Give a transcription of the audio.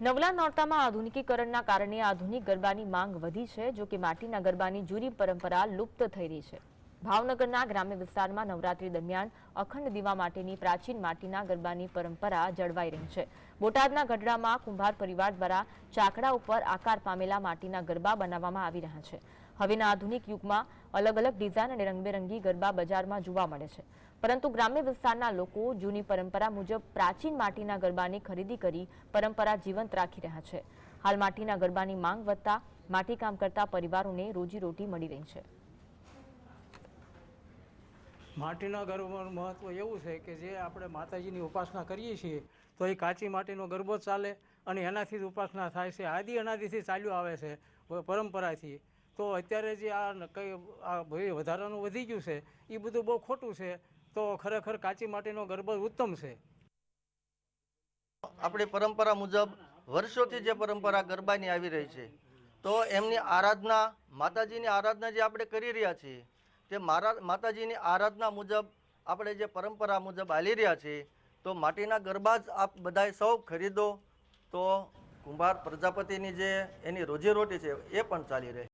નવલા નોરતામાં આધુનિકીકરણના કારણે આધુનિક ગરબાની માંગ વધી છે, જો માટીના ગરબાની જૂની પરંપરા લુપ્ત થઈ રહી છે. ભાવનગરના ગ્રામ્ય વિસ્તારમાં નવરાત્રી દરમિયાન અખંડ દીવા માટેની પ્રાચીન માટીના ગરબાની પરંપરા જળવાઈ રહી છે. બોટાદના ગઢડામાં કુંભાર પરિવાર દ્વારા ચાકડા ઉપર આકાર પામેલા માટીના ગરબા બનાવવામાં આવી રહ્યા છે. હવેના આધુનિક યુગમાં અલગ અલગ ડિઝાઇન અને રંગબેરંગી ગરબા બજારમાં જોવા મળે છે. પરંતુ ગ્રામ્ય વિસ્તારના લોકો જૂની પરંપરા મુજબ પ્રાચીન માટીના ગરબાની ખરીદી કરી પરંપરા જીવંત રાખી રહ્યા છે. હાલ માટીના ગરબાની માંગ વધતા માટીકામ કરતા પરિવારોને રોજીરોટી મળી રહી છે. માટીના ગરબાનું મહત્ત્વ એવું છે કે જે આપણે માતાજીની ઉપાસના કરીએ છીએ, તો એ કાચી માટીનો ગરબો ચાલે અને એનાથી જ ઉપાસના થાય છે. આદિ અનાદિથી ચાલ્યું આવે છે પરંપરાથી. તો અત્યારે જે આ કંઈ આ ભાઈ વધારાનું વધી ગયું છે એ બધું બહુ ખોટું છે, તો ખરેખર કાચી માટીનો ગરબો ઉત્તમ છે. આપણી પરંપરા મુજબ વર્ષોથી જે પરંપરા ગરબાની આવી રહી છે, તો એમની આરાધના, માતાજીની આરાધના જે આપણે કરી રહ્યા છીએ, તે મારા, માતાજીની આરાધના મુજબ આપણે જે પરંપરા મુજબ હાલી રહ્યા છીએ, તો માટીના ગરબા જ આપ બધાએ સૌ ખરીદો, તો કુંભાર પ્રજાપતિની જે એની રોજીરોટી છે, એ પણ ચાલી રહે.